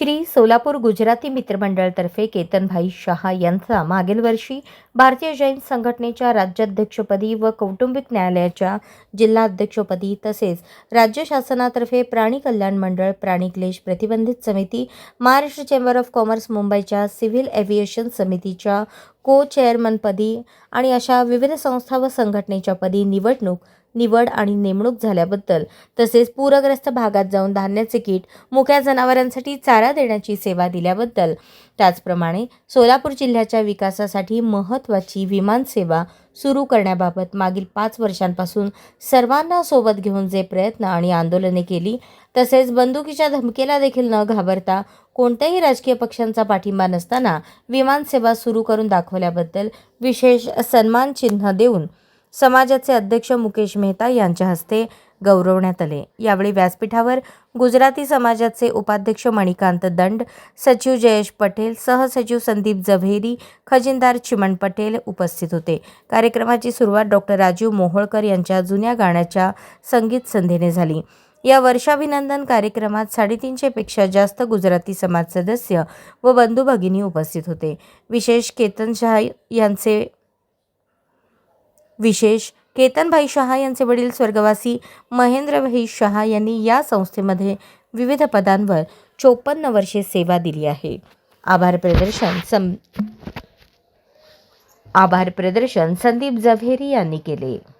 श्री सोलापूर गुजराती मित्रमंडळतर्फे केतनभाई शहा यांचा मागील वर्षी भारतीय जैन संघटनेच्या राज्याध्यक्षपदी व कौटुंबिक न्यायालयाच्या जिल्हाध्यक्षपदी तसेच राज्य शासनातर्फे प्राणी कल्याण मंडळ प्राणी क्लेश प्रतिबंधित समिती महाराष्ट्र चेंबर ऑफ कॉमर्स मुंबईच्या सिव्हिल एव्हिएशन समितीच्या को चेअरमनपदी आणि अशा विविध संस्था व संघटनेच्या पदी निवडणूक निवड आणि नेमणूक झाल्याबद्दल तसेच पूरग्रस्त भागात जाऊन धान्याचे किट मुक्या जनावरांसाठी चारा देण्याची सेवा दिल्याबद्दल त्याचप्रमाणे सोलापूर जिल्ह्याच्या विकासासाठी महत्त्वाची विमानसेवा सुरू करण्याबाबत मागील पाच वर्षांपासून सर्वांना सोबत घेऊन जे प्रयत्न आणि आंदोलने केली तसेच बंदुकीच्या धमकीला देखील न घाबरता कोणत्याही राजकीय पक्षांचा पाठिंबा नसताना विमानसेवा सुरू करून दाखवल्याबद्दल विशेष सन्मान चिन्ह देऊन समाजाचे अध्यक्ष मुकेश मेहता यांच्या हस्ते गौरवण्यात आले. यावेळी व्यासपीठावर गुजराती समाजाचे उपाध्यक्ष मणिकांत दंड सचिव जयेश पटेल सहसचिव संदीप जव्हेरी खजिनदार चिमण पटेल उपस्थित होते. कार्यक्रमाची सुरुवात डॉक्टर राजीव मोहोळकर यांच्या जुन्या गाण्याच्या संगीत संधीने झाली. या वर्षाभिनंदन कार्यक्रमात साडेतीनशेपेक्षा जास्त गुजराती समाज सदस्य व बंधू भगिनी उपस्थित होते. विशेष केतन शहा यांचे विशेष केतनभाई शहा यांचे वडील स्वर्गवासी महेंद्रभाई शहा यांनी या संस्थेमध्ये विविध पदांवर चोपन्न वर्षे सेवा दिली आहे. आभार प्रदर्शन सं आभार प्रदर्शन संदीप जव्हेरी यांनी केले.